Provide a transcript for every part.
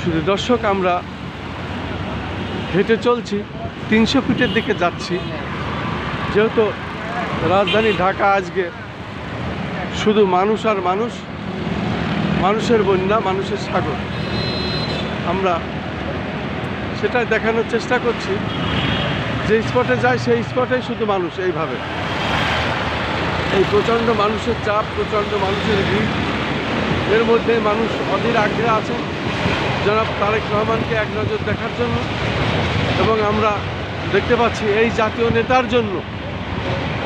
শুধু দর্শক, আমরা হেঁটে চলছি, তিনশো ফিটের দিকে যাচ্ছি। যেহেতু রাজধানী ঢাকা আজকে শুধু মানুষ আর মানুষ, মানুষের বন্যা, মানুষের সাগর। আমরা সেটাই দেখানোর চেষ্টা করছি। যে স্পটে যায়, সেই স্পটেই শুধু মানুষ এইভাবে। এই প্রচণ্ড মানুষের চাপ, প্রচণ্ড মানুষের ভিড়। এর মধ্যে মানুষ অধীর আগ্রহে আছে। জনাব তারেক রহমানকে এক নজর দেখার জন্য। এবং আমরা দেখতে পাচ্ছি এই জাতীয় নেতার জন্য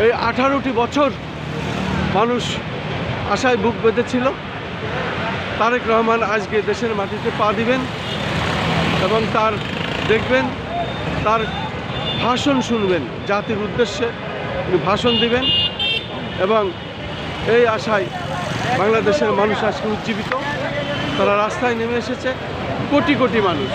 এই আঠারোটি বছর মানুষ আশায় বুক বেঁধেছিল। তারেক রহমান আজকে দেশের মাটিতে পা দিবেন এবং তার দেখবেন, তার ভাষণ শুনবেন, জাতির উদ্দেশ্যে তিনি ভাষণ দিবেন এবং এই আশায় বাংলাদেশের মানুষ আজকে উজ্জীবিত। তারা রাস্তায় নেমে এসেছে, কোটি কোটি মানুষ।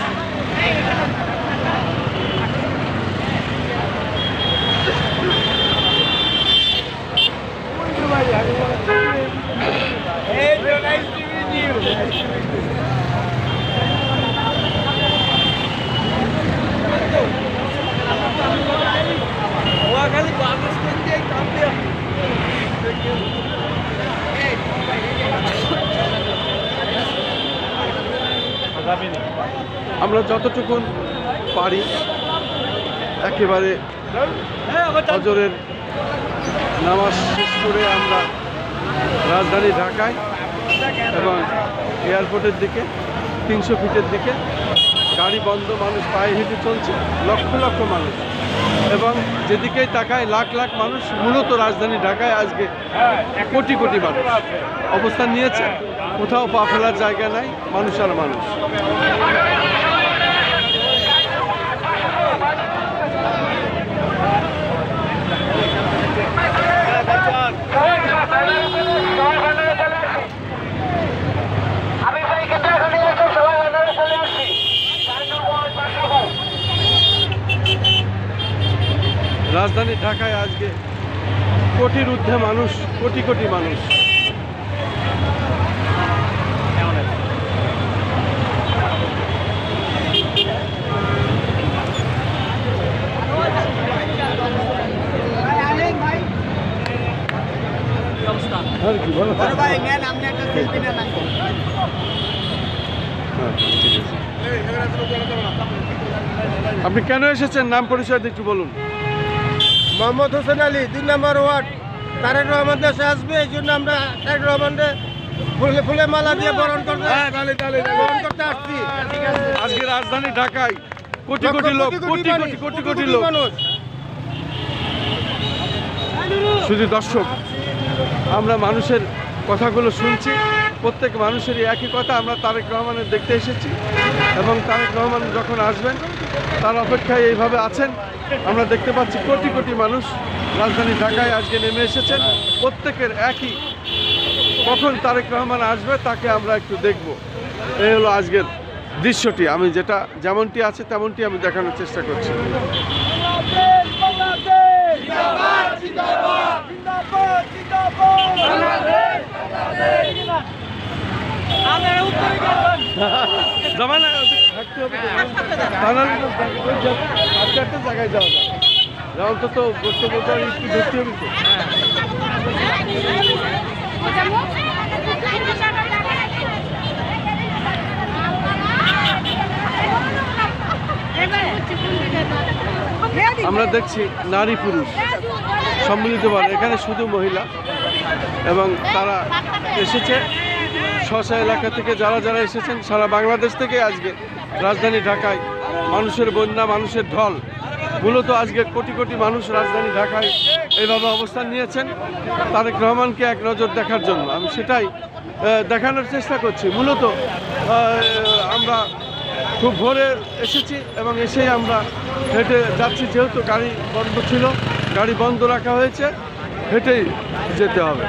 আমরা যতটুকুন পারি একেবারে নামাজ শেষ করে আমরা রাজধানী ঢাকায় এবং এয়ারপোর্টের দিকে, তিনশো ফিটের দিকে গাড়ি বন্ধ, মানুষ পায়ে হেঁটে চলছে, লক্ষ লক্ষ মানুষ। এবং যেদিকেই তাকায়, লাখ লাখ মানুষ, মূলত রাজধানী ঢাকায় আজকে কোটি কোটি মানুষ। অবস্থান নিয়েছে। কোথাও পা ফেলার জায়গা নাই, মানুষ আর মানুষ আমি ভাই কিন্তু এখানে এসে সবাই বাজারে চলে আসছি রাজধানী ঢাকায় আজকে কোটির ঊর্ধ্বে মানুষ কোটি কোটি মানুষ। আর কি বলো। ভাই নেন আপনি একটা সেলফি নেন ঠিক আছে। আপনি কেন এসেছেন? নাম পরিচয় একটু বলুন। মোহাম্মদ হোসেন আলী দুই নম্বর ওয়ার্ড তারেক রহমান দেশে আসবে এই জন্য আমরা তারেক রহমানকে ফুলে ফুলে মালা দিয়ে বরণ করতে বরণ করতে আসছি। আজকে রাজধানী ঢাকায় কোটি কোটি লোক কোটি কোটি কোটি কোটি লোক। শুধু দর্শক আমরা মানুষের কথাগুলো শুনছি প্রত্যেক মানুষেরই একই কথা আমরা তারেক রহমানের দেখতে এসেছি এবং তারেক রহমান যখন আসবেন তার অপেক্ষায় এইভাবে আছেন আমরা দেখতে পাচ্ছি কোটি কোটি মানুষ রাজধানী ঢাকায় আজকে নেমে এসেছেন প্রত্যেকের একই কখন তারেক রহমান আসবে তাকে আমরা একটু দেখব এই হলো আজকের দৃশ্যটি আমি যেটা যেমনটি আছে তেমনটি আমি দেখানোর চেষ্টা করছি একটা জায়গায় যাওয়া অন্তত আমরা দেখছি নারী পুরুষ সম্মিলিতভাবে। এখানে শুধু মহিলা এবং তারা এসেছে। শশা এলাকা থেকে যারা যারা এসেছেন, সারা বাংলাদেশ থেকে আজকে রাজধানী ঢাকায় মানুষের বন্যা, মানুষের ঢল, মূলত আজকে কোটি কোটি মানুষ রাজধানী ঢাকায় এইভাবে অবস্থান নিয়েছেন। তারেক রহমানকে এক নজর দেখার জন্য। আমি সেটাই দেখানোর চেষ্টা করছি। মূলত আমরা খুব ভোরে এসেছি এবং এসেই আমরা হেঁটে যাচ্ছি, যেহেতু গাড়ি বন্ধ ছিল, গাড়ি বন্ধ রাখা হয়েছে, হেঁটেই যেতে হবে।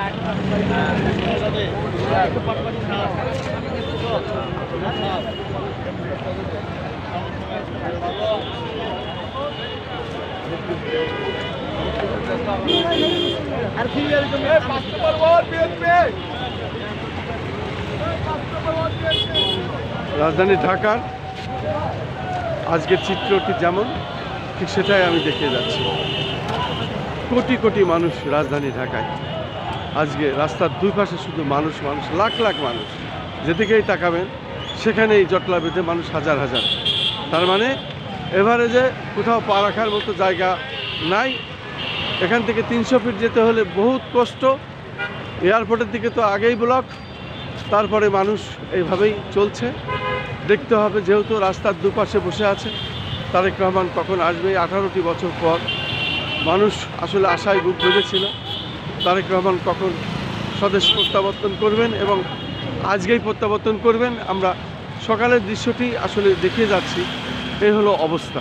রাজধানী ঢাকার আজকের চিত্রটি যেমন ঠিক সেটাই আমি দেখিয়ে যাচ্ছি। কোটি কোটি মানুষ রাজধানী ঢাকায়। আজকে রাস্তার দুই পাশে শুধু মানুষ মানুষ, লাখ লাখ মানুষ। যেদিকেই তাকাবেন, সেখানেই জটলা বেঁধে মানুষ হাজার হাজার। তার মানে এভারেজে কোথাও পা রাখার মতো জায়গা নাই। এখান থেকে তিনশো ফিট যেতে হলে বহুত কষ্ট। এয়ারপোর্টের দিকে তো আগেই ব্লক। তারপরে মানুষ এইভাবেই চলছে। দেখতে হবে, যেহেতু রাস্তার দুপাশে বসে আছে। তারেক রহমান কখন আসবে, আঠারোটি বছর পর। মানুষ আসলে আশায় বুক বেঁধেছিল। তারেক রহমান কখন স্বদেশ প্রত্যাবর্তন করবেন এবং আজকেই প্রত্যাবর্তন করবেন, আমরা সকালের দৃশ্যটি আসলে দেখিয়ে যাচ্ছি। এই হলো অবস্থা।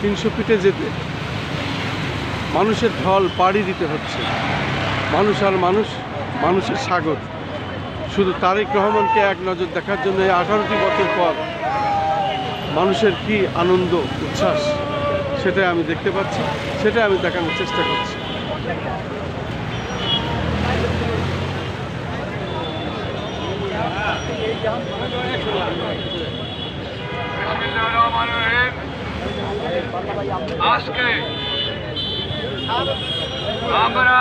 তিনশো ফিটে যেতে মানুষের ঢল পাড়ি দিতে হচ্ছে। মানুষ আর মানুষ, মানুষের সাগর। শুধু তারেক রহমানকে এক নজর দেখার জন্য এই আঠারোটি বছর পর মানুষের কি আনন্দ, উচ্ছ্বাস, সেটাই আমি দেখতে পাচ্ছি, সেটাই আমি দেখানোর চেষ্টা করছি। আজকে আমরা